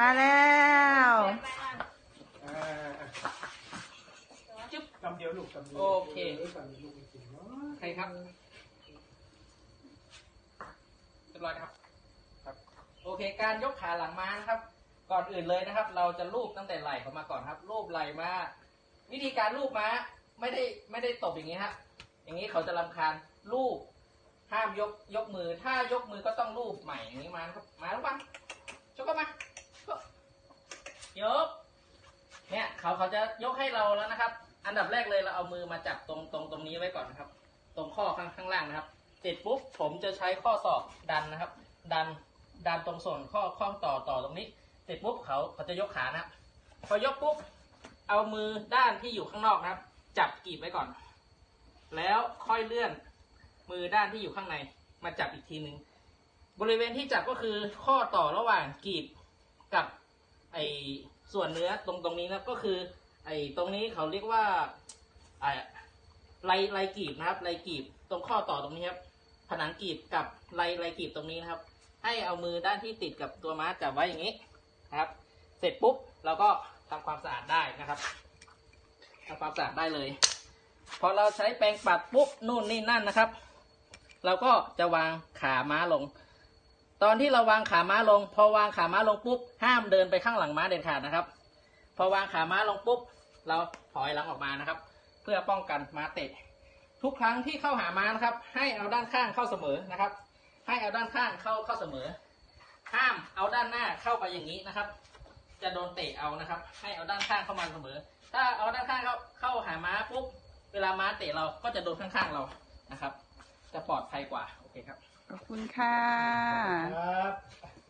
มาแล้วจึ๊บกำเดียวลูกกำเดียวโอเค ลูกจริงเนาะใครครับเรียบร้อยครับครับ โอเค การยกขาหลังม้านะครับ ก่อนอื่นเลยนะครับ เราจะลูบตั้งแต่ไหล่เขามาก่อนครับ ลูบไหล่มาวิธีการลูบม้าไม่ได้ไม่ได้ตบอย่างนี้ฮะอย่างนี้เขาจะรำคาญลูบห้ามยกยกมือ ถ้ายกมือก็ต้องลูบใหม่อย่างนี้มานะครับ มาลูกมาชกกันมา ยก เนี่ยเขาเขาจะยกให้เราแล้วนะครับ อันดับแรกเลยเราเอามือมาจับตรงตรงตรงนี้ไว้ก่อนนะครับ ตรงข้อข้างข้างล่างนะครับ เสร็จปุ๊บผมจะใช้ข้อศอกดันนะครับ ดันดันตรงส่วนข้อข้อต่อต่อตรงนี้ เสร็จปุ๊บเขาเขาจะยกขานะครับพอยกปุ๊บเอามือด้านที่อยู่ข้างนอกนะครับ จับกีบไว้ก่อน แล้วค่อยเลื่อนมือด้านที่อยู่ข้างใน มาจับอีกทีหนึ่งบริเวณที่จับก็คือข้อต่อระหว่างกีบกับไอ ส่วนเนื้อตรงตรงนี้นะครับก็คือ ไอตรงนี้เขาเรียกว่าไอไรไรกีบนะครับไรกีบตรงข้อต่อตรงนี้ครับ ผนังกีบกับไรไรกีบตรงนี้นะครับ ให้เอามือด้านที่ติดกับตัวม้าจับไว้อย่างนี้นะครับ เสร็จปุ๊บเราก็ทำความสะอาดได้นะครับทำความสะอาดได้เลย พอเราใช้แปรงปัดปุ๊บนู่นนี่นั่นนะครับ เราก็จะวางขาม้าลง ตอนที่เราวางขาม้าลง พอวางขาม้าลงปุ๊บ ห้ามเดินไปข้างหลังม้าเด็ดขาดนะครับ พอวางขาม้าลงปุ๊บ เราถอยหลังออกมานะครับ เพื่อป้องกันม้าเตะ ทุกครั้งที่เข้าหาม้านะครับ ให้เอาด้านข้างเข้าเสมอนะครับ ให้เอาด้านข้างเข้าเข้าเสมอ ห้ามเอาด้านหน้าเข้าไปอย่างนี้นะครับ จะโดนเตะเอานะครับ ให้เอาด้านข้างเข้ามาเสมอ ถ้าเอาด้านข้างเข้าเข้าหาม้าปุ๊บ เวลาม้าเตะเราก็จะโดนข้างๆเรานะครับ จะปลอดภัยกว่า โอเคครับ ขอบคุณค่ะ ครับ